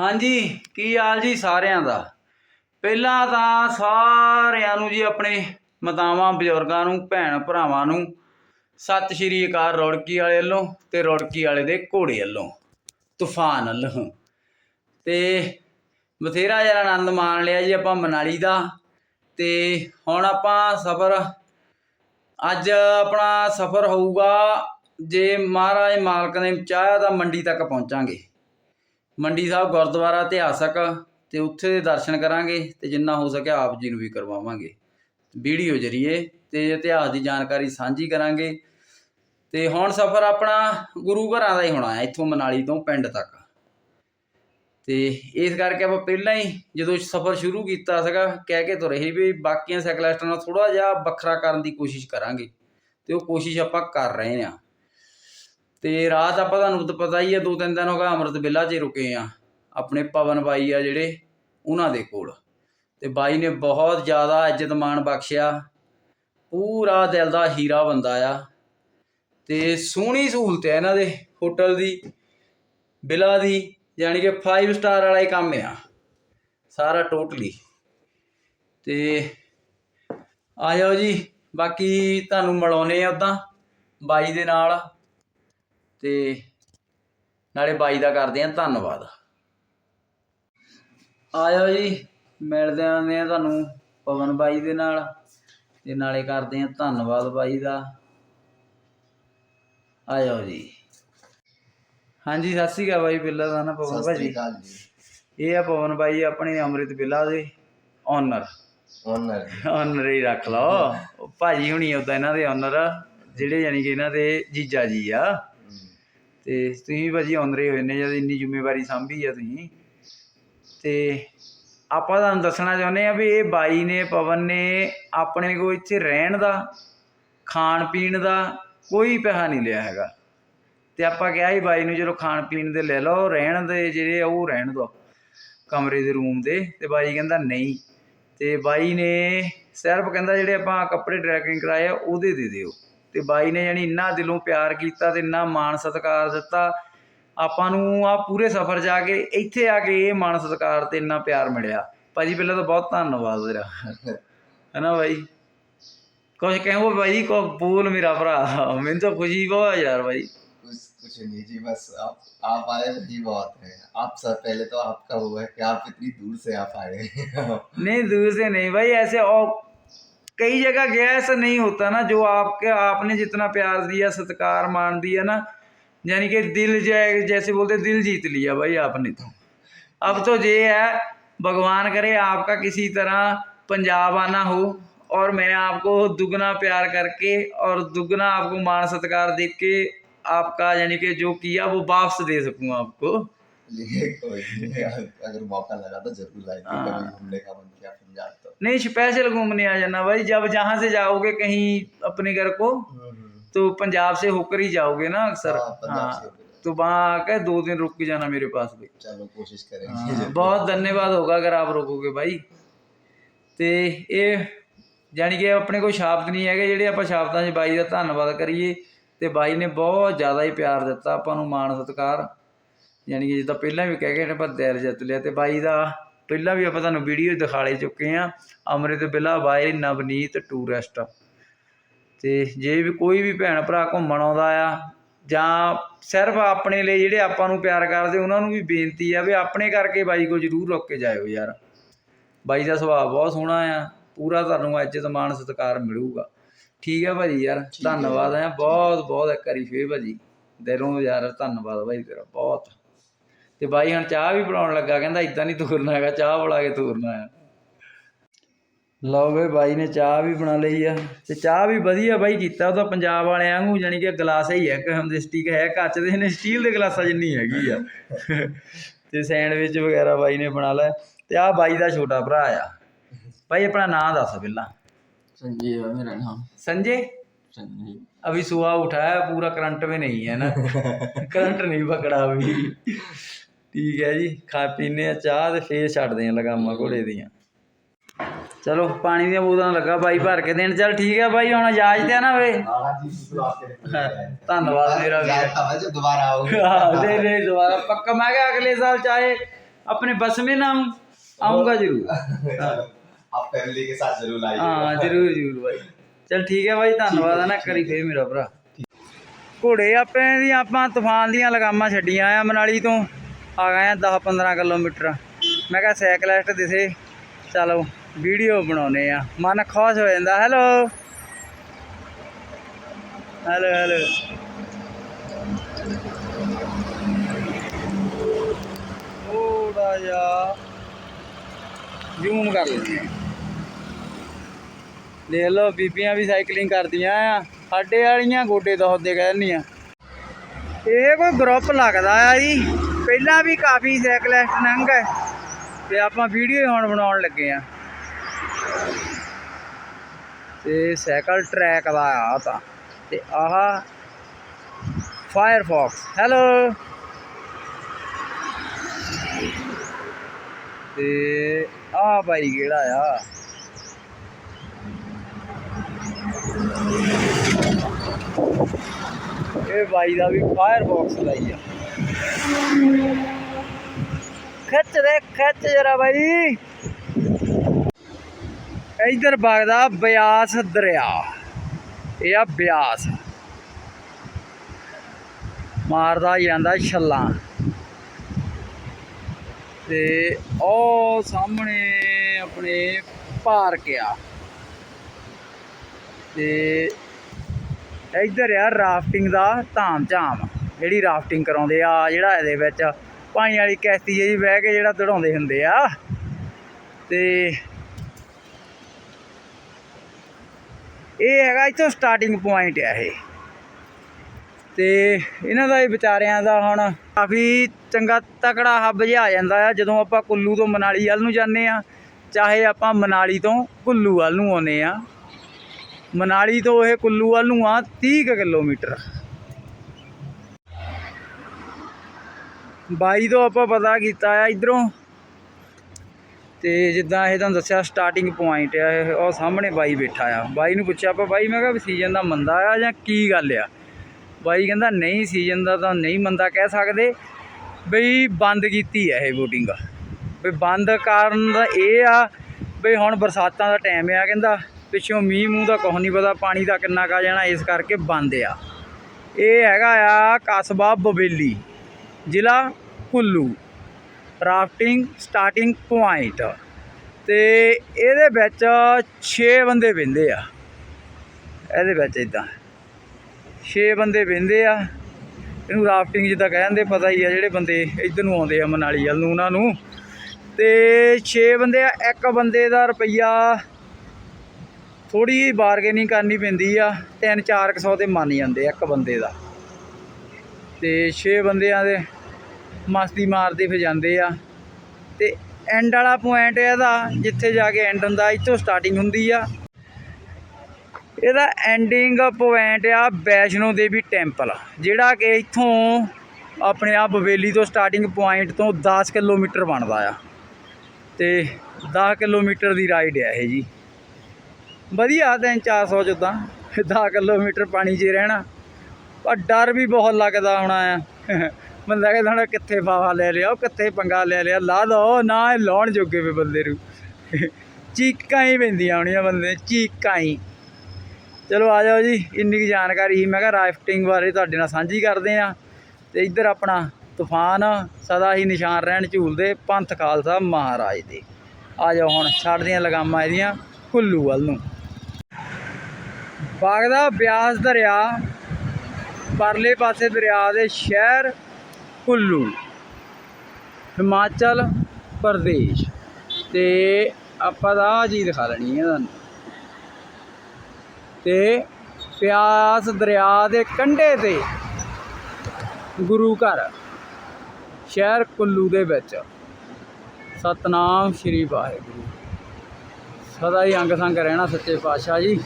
ਹਾਂਜੀ, ਕੀ ਹਾਲ ਜੀ ਸਾਰਿਆਂ ਦਾ? ਪਹਿਲਾਂ ਤਾਂ ਸਾਰਿਆਂ ਨੂੰ ਜੀ ਆਪਣੇ ਮਾਤਾਵਾਂ, ਬਜ਼ੁਰਗਾਂ ਨੂੰ, ਭੈਣ ਭਰਾਵਾਂ ਨੂੰ ਸਤਿ ਸ਼੍ਰੀ ਅਕਾਲ ਰੌੜਕੀ ਵਾਲੇ ਵੱਲੋਂ ਤੇ ਰੌੜਕੀ ਵਾਲੇ ਦੇ ਘੋੜੇ ਵੱਲੋਂ, ਤੂਫਾਨ ਵੱਲੋਂ। ਤੇ ਬਥੇਰਾ ਜਿਹਾ ਆਨੰਦ ਮਾਣ ਲਿਆ ਜੀ ਆਪਾਂ ਮਨਾਲੀ ਦਾ। ਤੇ ਹੁਣ ਆਪਾਂ ਸਫ਼ਰ, ਅੱਜ ਆਪਣਾ ਸਫ਼ਰ ਹੋਊਗਾ ਜੇ ਮਹਾਰਾਜ ਮਾਲਕ ਨੇ ਚਾਹਿਆ ਤਾਂ ਮੰਡੀ ਤੱਕ ਪਹੁੰਚਾਂਗੇ। ਮੰਡੀ ਸਾਹਿਬ, ਗੁਰਦੁਆਰਾ ਇਤਿਹਾਸਕ ਤੇ ਉੱਥੇ ਦੇ ਦਰਸ਼ਨ ਕਰਾਂਗੇ ਤੇ ਜਿੰਨਾ ਹੋ ਸਕਿਆ ਆਪ ਜੀ ਨੂੰ ਵੀ ਕਰਵਾਵਾਂਗੇ। ਵੀਡੀਓ ਜਰੀਏ ਤੇ ਇਤਿਹਾਸ ਦੀ ਜਾਣਕਾਰੀ ਸਾਂਝੀ ਕਰਾਂਗੇ। ਤੇ ਹੁਣ ਸਫ਼ਰ ਆਪਣਾ ਗੁਰੂ ਘਰਾਂ ਦਾ ਹੀ ਹੋਣਾ ਹੈ, ਇੱਥੋਂ ਮਨਾਲੀ ਤੋਂ ਪਿੰਡ ਤੱਕ। ਤੇ ਇਸ ਕਰਕੇ ਆਪਾਂ ਪਹਿਲਾਂ ਹੀ ਜਦੋਂ ਸਫ਼ਰ ਸ਼ੁਰੂ ਕੀਤਾ ਸੀਗਾ, ਕਹਿ ਕੇ ਤੁਰੇ ਸੀ ਵੀ ਬਾਕੀਆਂ ਸਾਈਕਲਿਸਟਾਂ ਨਾਲ ਥੋੜਾ ਜਿਹਾ ਵੱਖਰਾ ਕਰਨ ਦੀ ਕੋਸ਼ਿਸ਼ ਕਰਾਂਗੇ। ਤੇ ਉਹ ਕੋਸ਼ਿਸ਼ ਆਪਾਂ ਕਰ ਰਹੇ ਹਾਂ। ਤੇ ਰਾਤ ਆਪਾਂ ਤੁਹਾਨੂੰ ਤਾਂ ਪਤਾ ਹੀ ਆ, ਦੋ ਤਿੰਨ ਦਿਨ ਹੋ ਗਏ ਅੰਮ੍ਰਿਤ ਬਿੱਲਾ 'ਚ ਹੀ ਰੁਕੇ ਆ। ਆਪਣੇ ਪਵਨ ਬਾਈ ਆ ਜਿਹੜੇ, ਉਹਨਾਂ ਦੇ ਕੋਲ। ਤੇ ਬਾਈ ਨੇ ਬਹੁਤ ਜ਼ਿਆਦਾ ਇੱਜ਼ਤ ਮਾਣ ਬਖਸ਼ਿਆ। ਪੂਰਾ ਦਿਲ ਦਾ ਹੀਰਾ ਬੰਦਾ ਆ। ਤੇ ਸੋਹਣੀ ਸਹੂਲਤ ਹੈ ਇਹਨਾਂ ਦੇ, ਹੋਟਲ ਦੀ ਬਿੱਲਾ ਦੀ, ਯਾਨੀ ਕਿ 5 ਸਟਾਰ ਵਾਲਾ ਹੀ ਕੰਮ ਆ। ਸਾਰਾ ਟੋਟਲੀ। ਤੇ ਆ ਜਾਓ ਜੀ, ਬਾਕੀ ਤੁਹਾਨੂੰ ਮਿਲਾਉਨੇ ਆ ਉਦਾਂ। ਬਾਈ ਦੇ ਨਾਲ ਤੇ ਨਾਲੇ ਬਾਈ ਦਾ ਕਰਦੇ ਆ ਧੰਨਵਾਦ। ਆ ਜਾਓ ਜੀ ਮਿਲਦੇ ਆਂਦੇ ਆ ਤੁਹਾਨੂੰ ਪਵਨ ਬਾਈ ਦੇ ਨਾਲ ਤੇ ਨਾਲੇ ਕਰਦੇ ਆ ਧੰਨਵਾਦ ਬਾਈ ਦਾ। ਆ ਜਾਓ ਜੀ। ਹਾਂਜੀ ਸਤਿ ਸ਼੍ਰੀ ਅਕਾਲ ਬਾਈ ਬਿੱਲਾ ਦਾ ਨਾ ਪਵਨ ਭਾਜੀ। ਇਹ ਆ ਪਵਨ ਬਾਈ ਆਪਣੇ ਅੰਮ੍ਰਿਤ ਬਿੱਲਾ ਦੇ ਓਨਰ। ਓਨਰ। ਓਨਰ ਹੀ ਰੱਖ ਲਓ। ਭਾਜੀ ਹੁਣੀ ਉਦਾਂ ਇਹਨਾਂ ਦੇ ਓਨਰ ਜਿਹੜੇ ਯਾਨੀ ਕਿ ਇਹਨਾਂ ਦੇ ਜੀਜਾ ਜੀ ਆ। ਅਤੇ ਤੁਸੀਂ ਵੀ ਭਾਜੀ ਓਨਰ ਹੀ ਹੋਏ ਨੇ ਜਦ ਇੰਨੀ ਜ਼ਿੰਮੇਵਾਰੀ ਸਾਂਭੀ ਆ ਤੁਸੀਂ। ਅਤੇ ਆਪਾਂ ਤੁਹਾਨੂੰ ਦੱਸਣਾ ਚਾਹੁੰਦੇ ਹਾਂ ਵੀ ਇਹ ਬਾਈ ਨੇ, ਪਵਨ ਨੇ ਆਪਣੇ ਕੋਲ ਇੱਥੇ ਰਹਿਣ ਦਾ, ਖਾਣ ਪੀਣ ਦਾ ਕੋਈ ਪੈਸਾ ਨਹੀਂ ਲਿਆ ਹੈਗਾ। ਅਤੇ ਆਪਾਂ ਕਿਹਾ ਸੀ ਬਾਈ ਨੂੰ ਚਲੋ ਖਾਣ ਪੀਣ ਦੇ ਲੈ ਲਓ, ਰਹਿਣ ਦੇ ਜਿਹੜੇ ਆ ਉਹ ਰਹਿਣ ਦਿਓ ਕਮਰੇ ਦੇ ਰੂਮ ਦੇ। ਅਤੇ ਬਾਈ ਕਹਿੰਦਾ ਨਹੀਂ। ਅਤੇ ਬਾਈ ਨੇ ਸਿਰਫ ਕਹਿੰਦਾ ਜਿਹੜੇ ਆਪਾਂ ਕੱਪੜੇ ਟਰੈਕਿੰਗ ਕਰਾਏ ਆ, ਉਹਦੇ ਦੇ ਦਿਓ। ਤੇ ਬਾਈ ਨੇ ਜਾਨੀ ਇੰਨਾ ਦਿਲੋਂ ਪਿਆਰ ਕੀਤਾ ਤੇ ਇੰਨਾ ਮਾਣ ਸਤਿਕਾਰ ਦਿੱਤਾ ਆਪਾਂ ਨੂੰ ਆ ਪੂਰੇ ਸਫ਼ਰ ਜਾ ਕੇ ਇੱਥੇ ਆ ਕੇ ਇਹ ਮਾਣ ਸਤਿਕਾਰ ਤੇ ਇੰਨਾ ਪਿਆਰ ਮਿਲਿਆ ਭਾਜੀ ਪਹਿਲਾਂ ਤਾਂ ਬਹੁਤ ਧੰਨਵਾਦ ਤੇਰਾ ਹੈਨਾ ਬਾਈ ਕੁਝ ਕਹੋ ਬਾਈ ਕੋ ਬੋਲ ਮੇਰਾ ਭਰਾ ਮੈਨੂੰ ਤਾਂ ਖੁਸ਼ੀ ਬਹੁਤ ਯਾਰ ਬਾਈ कुछ कुछ नहीं जी बस आप आप आए वही बहुत है आप सर पहले तो आपका हुआ है कि आप इतनी दूर से आप आए नहीं दूर से नहीं भाई ऐसे और कई जगह गया ऐसा नहीं होता ना जो आपके आपने जितना प्यार दिया सत्कार मान दिया ना यानी कि दिल जाए जैसे बोलते दिल जीत लिया भाई आपने तो। अब तो ये है भगवान करे आपका किसी तरह पंजाब आना हो और मैं आपको दुगना प्यार करके और दुगना आपको मान सत्कार दे के आपका यानी कि जो किया वो वापस दे सकूँ आपको। अगर मौका लगा तो ज़रूर आएँगे हाँ। घूमने का मन किया पंजाब तो। नहीं स्पेशल घूमने आ जाना भाई जब जहाँ से जाओगे कहीं अपने घर को तो पंजाब से होकर ही जाओगे ना अक्सर हाँ, पंजाब हाँ से होकर। तो वहाँ आकर दो दिन रुक के जाना मेरे पास भी चलो कोशिश करेंगे हाँ, जरूर। बहुत धन्यवाद होगा अगर आप रोकोगे भाई ਤੇ ਇਹ ਜਾਣੀ ਕਿ ਆਪਣੇ ਕੋਲ ਸ਼ਬਦ ਨਹੀਂ ਹੈਗੇ ਜਿਹੜੇ ਆਪਾਂ ਸ਼ਬਦਾਂ 'ਚ ਬਾਈ ਦਾ ਧੰਨਵਾਦ ਕਰੀਏ ਤੇ ਬਾਈ ਨੇ ਬਹੁਤ ਜ਼ਿਆਦਾ ਹੀ ਪਿਆਰ ਦਿੱਤਾ ਆਪਾਂ ਨੂੰ ਮਾਣ ਸਤਿਕਾਰ ਯਾਨੀ ਕਿ ਜਿੱਦਾਂ ਪਹਿਲਾਂ ਵੀ ਕਹਿ ਗਏ ਨੇ ਆਪਾਂ ਦਿਲ ਜਿੱਤ ਲਿਆ ਤੇ ਬਾਈ ਦਾ ਪਹਿਲਾਂ ਵੀ ਆਪਾਂ ਤੁਹਾਨੂੰ ਵੀਡੀਓ ਦਿਖਾਲੇ ਚੁੱਕੇ ਆ ਅੰਮ੍ਰਿਤ ਬਿਲਾ ਬਾਈ ਨਵਨੀਤ ਟੂਰਿਸਟ ਤੇ ਜੇ ਵੀ ਕੋਈ ਵੀ ਭੈਣ ਭਰਾ ਘੁੰਮਣ ਆਉਂਦਾ ਆ ਜਾਂ ਸਿਰਫ ਆਪਣੇ ਲਈ ਜਿਹੜੇ ਆਪਾਂ ਨੂੰ ਪਿਆਰ ਕਰਦੇ ਉਹਨਾਂ ਨੂੰ ਵੀ ਬੇਨਤੀ ਆ ਵੀ ਆਪਣੇ ਕਰਕੇ ਬਾਈ ਕੋ ਜ਼ਰੂਰ ਰੁਕ ਕੇ ਜਾਇਓ ਯਾਰ। ਬਾਈ ਦਾ ਸੁਭਾਅ ਬਹੁਤ ਸੋਹਣਾ ਆ ਪੂਰਾ ਤੁਹਾਨੂੰ ਇੱਜ਼ਤ ਮਾਣ ਸਤਿਕਾਰ ਮਿਲੂਗਾ। ਠੀਕ ਆ ਭਾਜੀ ਯਾਰ। ਧੰਨਵਾਦ ਆ ਬਹੁਤ ਬਹੁਤ ਇੱਕ ਵਾਰੀ ਫੇਰ ਭਾਜੀ। ਦਿਲੋਂ ਯਾਰ ਧੰਨਵਾਦ ਭਾਈ ਤੇਰਾ ਬਹੁਤ। ਤੇ ਬਾਈ ਹੁਣ ਚਾਹ ਵੀ ਬਣਾਉਣ ਲੱਗਾ ਕਹਿੰਦਾ ਇਦਾਂ ਨਹੀਂ ਤੋਰਨਾ ਹੈਗਾ ਚਾਹ ਬਣਾ ਕੇ ਤੋਰਨਾ ਆ ਲਓ ਵੇ ਬਾਈ ਨੇ ਚਾਹ ਵੀ ਬਣਾ ਲਈ ਆ ਤੇ ਚਾਹ ਵੀ ਵਧੀਆ ਬਾਈ ਕੀਤਾ ਉਹ ਤਾਂ ਪੰਜਾਬ ਵਾਲਿਆਂ ਵਾਂਗੂ ਜਾਨੀ ਕਿ ਗਲਾਸ ਹੀ ਹੈ ਕਿ ਹੁੰਦੇ ਸਟੀਕ ਹੈ ਕੱਚ ਦੇ ਨੇ ਸਟੀਲ ਦੇ ਗਲਾਸਾਂ ਜਿੰਨੀ ਹੈਗੀ ਆ ਤੇ ਸੈਂਡਵਿਚ ਵਗੈਰਾ ਬਾਈ ਨੇ ਬਣਾ ਲਿਆ ਤੇ ਆ ਬਾਈ ਦਾ ਛੋਟਾ ਭਰਾ ਆ ਬਾਈ ਆਪਣਾ ਨਾਮ ਦੱਸ ਪਹਿਲਾਂ संजीव है मेरा नाम संजय संजीव अभी सुबह उठा है पूरा करंट में नहीं है ना करंट नहीं पकड़ा अभी ਪੀ ਗਿਆ ਜੀ ਖਾ ਪੀਨੇ ਆ ਚਾਹ ਤੇ ਫੇਰ ਛੱਡਦੇ ਆ ਲਗਾਮਾਂ ਘੋੜੇ ਦੀਆਂ। ਚਲੋ ਪਾਣੀ ਦੀਆਂ ਬੋਤਲਾਂ ਲੱਗਾ ਬਾਈ ਭਰ ਕੇ ਦੇਣ। ਚਲ ਠੀਕ ਆ ਬਾਈ ਹੁਣ ਇਜਾਜ਼ਤ ਹੈ ਨਾ ਵੇ। ਧੰਨਵਾਦ ਮੇਰਾ ਵੀਰ। ਦੁਬਾਰਾ ਆਉਂਗਾ ਦੇ ਦੇ ਦੁਬਾਰਾ। ਪੱਕਾ ਮੈਂ ਕਿਹਾ ਅਗਲੇ ਸਾਲ ਚਾਹੇ ਆਪਣੇ ਬਸ ਨਾਮ ਆਉਂਗਾ ਜ਼ਰੂਰ। ਆਪ ਫੈਮਿਲੀ ਕੇ ਸਾਥ ਜ਼ਰੂਰ ਆਈਏ ਹਾਂ ਜ਼ਰੂਰ ਜ਼ਰੂਰ ਬਾਈ। ਚਲ ਠੀਕ ਹੈ ਬਾਈ ਧੰਨਵਾਦ ਹੈ ਨਾ। ਕਰੀ ਫੇਰ ਮੇਰਾ ਭਰਾ। ਘੋੜੇ ਆਪਾਂ ਦੀ ਆਪਾਂ ਤੂਫਾਨ ਦੀਆਂ ਲਗਾਮਾਂ ਛੱਡੀਆਂ ਆ ਮਨਾਲੀ ਤੋਂ। ਆ ਗਏ ਆ 10 15 ਕਿਲੋਮੀਟਰ। ਮੈਂ ਕਿਹਾ ਸਾਈਕਲਿਸਟ ਦਿਸੇ ਚਲੋ ਵੀਡੀਓ ਬਣਾਉਨੇ ਆ। ਮਨ ਖੁਸ਼ ਹੋ ਜਾਂਦਾ। ਹੈਲੋ ਹੈਲੋ ਹੈਲੋ ਥੋੜਾ ਜਿਹਾ ਜ਼ੂਮ ਕਰ ਲੈਂਦੇ ਆ। ਦੇਖ ਲਓ, ਬੀਬੀਆਂ ਵੀ ਸਾਈਕਲਿੰਗ ਕਰਦੀਆਂ ਆ। ਸਾਡੇ ਵਾਲੀਆਂ ਗੋਡੇ ਦੁਖਦੇ ਕਹਿੰਦੀਆਂ ਇਹ ਕੋਈ ਗਰੁੱਪ ਲੱਗਦਾ ਆ ਜੀ? ਪਹਿਲਾਂ ਵੀ ਕਾਫੀ ਸਾਈਕਲਿਸਟ ਲੰਘ ਗਏ ਤੇ ਆਪਾਂ ਵੀਡੀਓ ਹੁਣ ਬਣਾਉਣ ਲੱਗੇ ਆ। ਤੇ ਸਾਈਕਲ ਟਰੈਕ ਦਾ ਆ ਤਾਂ। ਤੇ ਆਹ ਫਾਇਰਫੌਕਸ ਹੈਲੋ ਤੇ ਆ ਬਾਈ ਕਿਹੜਾ ਆ? ਇਹ ਬਾਈ ਦਾ ਵੀ ਫਾਇਰ ਬਾਕਸ ਲਾਈ ਆ। ਖਿੱਚ ਦੇ, ਖਿੱਚ ਜਰਾ ਬਾਈ। ਇਧਰ ਵਗਦਾ ਬਿਆਸ ਦਰਿਆ। ਇਹ ਆ ਬਿਆਸ। ਮਾਰਦਾ ਜਾਂਦਾ ਛੱਲਾਂ। ਤੇ ਉਹ ਸਾਹਮਣੇ ਆਪਣੇ ਪਾਰਕ ਆ ਤੇ ਇੱਧਰ ਆ ਰਾਫਟਿੰਗ ਦਾ ਧਾਮ ਝਾਮ ਜਿਹੜੀ ਰਾਫਟਿੰਗ ਕਰਾਉਂਦੇ ਆ ਜਿਹੜਾ ਇਹਦੇ ਵਿੱਚ ਪਾਣੀ ਵਾਲੀ ਕਿਸ਼ਤੀ ਜਿਹੀ ਬਹਿ ਕੇ ਜਿਹੜਾ ਦੜਾਉਂਦੇ ਹੁੰਦੇ ਆ। ਤੇ ਇਹ ਹੈਗਾ ਇੱਥੋਂ ਸਟਾਰਟਿੰਗ ਪੁਆਇੰਟ ਆ ਇਹ। ਤੇ ਇਹਨਾਂ ਦਾ ਹੀ ਵਿਚਾਰਿਆਂ ਦਾ ਹੁਣ ਕਾਫੀ ਚੰਗਾ ਤਕੜਾ ਹੱਬ ਜਿਹਾ ਆ ਜਾਂਦਾ ਆ, ਜਦੋਂ ਆਪਾਂ ਕੁੱਲੂ ਤੋਂ ਮਨਾਲੀ ਵੱਲ ਨੂੰ ਜਾਂਦੇ ਆ, ਚਾਹੇ ਆਪਾਂ ਮਨਾਲੀ ਤੋਂ ਕੁੱਲੂ ਵੱਲ ਨੂੰ ਆਉਂਦੇ ਆ। ਮਨਾਲੀ ਤੋਂ ਇਹ ਕੁੱਲੂ ਵੱਲ ਨੂੰ ਆ 30 ਕੁ ਕਿਲੋਮੀਟਰ। ਬਾਈ ਤੋਂ ਆਪਾਂ ਪਤਾ ਕੀਤਾ ਆ ਇਧਰੋਂ। ਤੇ ਜਿੱਦਾਂ ਇਹ ਤੁਹਾਨੂੰ ਦੱਸਿਆ ਸਟਾਰਟਿੰਗ ਪੁਆਇੰਟ ਆ ਇਹ, ਉਹ ਸਾਹਮਣੇ ਬਾਈ ਬੈਠਾ ਆ। ਬਾਈ ਨੂੰ ਪੁੱਛਿਆ ਆਪਾਂ, ਬਾਈ, ਮੈਂ ਕਿਹਾ ਵੀ ਸੀਜ਼ਨ ਦਾ ਮੰਦਾ ਆ ਜਾਂ ਕੀ ਗੱਲ ਆ? ਬਾਈ ਕਹਿੰਦਾ, ਨਹੀਂ ਸੀਜ਼ਨ ਦਾ ਤਾਂ ਨਹੀਂ ਮੰਦਾ ਕਹਿ ਸਕਦੇ। ਬਈ ਬੰਦ ਕੀਤੀ ਹੈ ਇਹ ਬੋਟਿੰਗ ਬਈ ਬੰਦ ਕਾਰਨ ਦਾ ਇਹ ਆ, ਬਈ ਹੁਣ ਬਰਸਾਤਾਂ ਦਾ ਟਾਈਮ ਆ ਕਹਿੰਦਾ। ਪਿੱਛੋਂ ਮੀਂਹ ਮੂੰਹ ਦਾ ਕੁਛ ਨਹੀਂ ਪਤਾ, ਪਾਣੀ ਦਾ ਕਿੰਨਾ ਕਾ ਜਾਣਾ, ਇਸ ਕਰਕੇ ਬੰਦ ਆ। ਇਹ ਹੈਗਾ ਆ ਕਸਬਾ ਬਵੇਲੀ। ਜ਼ਿਲ੍ਹਾ ਕੁੱਲੂ। ਰਾਫਟਿੰਗ ਸਟਾਰਟਿੰਗ ਪੁਆਇੰਟ ਤੇ ਇਹਦੇ ਵਿੱਚ 6 ਬੰਦੇ ਬਹਿੰਦੇ ਆ। ਇਹਦੇ ਵਿੱਚ ਇਦਾਂ 6 ਬੰਦੇ ਬਹਿੰਦੇ ਆ। ਇਹਨੂੰ ਰਾਫਟਿੰਗ ਜਿੱਦਾਂ ਕਹਿੰਦੇ ਪਤਾ ਹੀ ਆ ਜਿਹੜੇ ਬੰਦੇ ਇੱਧਰ ਨੂੰ ਆਉਂਦੇ ਆ, ਮਨਾਲੀ ਵੱਲ ਨੂੰ, ਉਹਨਾਂ ਨੂੰ। ਤੇ 6 ਬੰਦੇ ਆ, ਇੱਕ ਬੰਦੇ ਦਾ ਰੁਪਈਆ ਥੋੜੀ ਜਿਹੀ ਬਾਰਗੇਨਿੰਗ ਕਰਨੀ ਪੈਂਦੀ ਆ। 3-400 ਤੇ ਮੰਨ ਜਾਂਦੇ ਆ ਇੱਕ ਬੰਦੇ ਦਾ। ਤੇ 6 ਬੰਦਿਆਂ ਦੇ ਮਸਤੀ ਮਾਰਦੇ ਫਿਰ ਜਾਂਦੇ ਆ। ਤੇ ਐਂਡ ਵਾਲਾ ਪੁਆਇੰਟ ਇਹਦਾ, ਜਿੱਥੇ ਜਾ ਕੇ ਐਂਡ ਹੁੰਦਾ, ਇੱਥੋਂ ਸਟਾਰਟਿੰਗ ਹੁੰਦੀ ਆ। ਇਹਦਾ ਐਂਡਿੰਗ ਪੁਆਇੰਟ ਆ ਵੈਸ਼ਨੋ ਦੇਵੀ ਟੈਂਪਲ ਜਿਹੜਾ ਕਿ ਇੱਥੋਂ ਆਪਣੇ ਆ ਬਵੇਲੀ ਤੋਂ ਸਟਾਰਟਿੰਗ ਪੁਆਇੰਟ ਤੋਂ 10 ਕਿਲੋਮੀਟਰ ਬਣਦਾ ਆ। ਤੇ 10 ਕਿਲੋਮੀਟਰ ਦੀ ਰਾਈਡ ਆ ਇਹ ਜੀ। ਵਧੀਆ ਤਿੰਨ 400 ਜਿੱਦਾਂ 10 ਕਿਲੋਮੀਟਰ ਪਾਣੀ 'ਚ ਰਹਿਣਾ। ਪਰ ਡਰ ਵੀ ਬਹੁਤ ਲੱਗਦਾ ਹੋਣਾ ਆ। ਬੰਦਾ ਕਹਿੰਦਾ ਹੁਣ ਕਿੱਥੇ ਫਾਵਾ ਲੈ ਲਿਆ, ਉਹ ਕਿੱਥੇ ਪੰਗਾ ਲੈ ਲਿਆ, ਲਾ ਦੋ ਨਾ ਇਹ ਲਾਉਣ ਜੋਗੇ ਵੇ ਬੰਦੇ ਨੂੰ। ਚੀਕਾਂ ਹੀ ਪੈਂਦੀਆਂ ਹੋਣੀਆਂ ਬੰਦੇ, ਚੀਕਾਂ ਹੀ। ਚਲੋ ਆ ਜਾਓ ਜੀ, ਇੰਨੀ ਕੁ ਜਾਣਕਾਰੀ ਸੀ, ਮੈਂ ਕਿਹਾ ਰਾਫਟਿੰਗ ਬਾਰੇ ਤੁਹਾਡੇ ਨਾਲ ਸਾਂਝੀ ਕਰਦੇ ਆ ਤੇ ਇੱਧਰ ਆਪਣਾ ਤੂਫਾਨ, ਸਦਾ ਹੀ ਨਿਸ਼ਾਨ ਰਹਿਣ ਝੂਲਦੇ ਪੰਥ ਖਾਲਸਾ ਮਹਾਰਾਜ ਦੇ। ਆ ਜਾਓ ਹੁਣ, ਛੱਡਦੀਆਂ ਲਗਾਮਾਂ ਇਹਦੀਆਂ, ਕੁੱਲੂ ਵੱਲ ਨੂੰ। ਬਾਗਦਾ ਬਿਆਸ ਦਰਿਆ, ਪਰਲੇ ਪਾਸੇ ਦਰਿਆ ਦੇ ਸ਼ਹਿਰ ਕੁੱਲੂ, ਹਿਮਾਚਲ ਪ੍ਰਦੇਸ਼। ਤੇ ਆਪਾਂ ਦਾ ਆਹ ਚੀਜ਼ ਦਿਖਾ ਲੈਣੀ ਹੈ ਤੁਹਾਨੂੰ। ਤੇ ਪਿਆਸ ਦਰਿਆ ਦੇ ਕੰਢੇ ਤੇ ਗੁਰੂ ਘਰ, ਸ਼ਹਿਰ ਕੁੱਲੂ ਦੇ ਵਿੱਚ। ਸਤਨਾਮ ਸ਼੍ਰੀ ਵਾਹਿਗੁਰੂ। ਸਦਾ ਹੀ ਅੰਗ ਸੰਗ ਰਹਿਣਾ ਸੱਚੇ ਪਾਤਸ਼ਾਹ ਜੀ।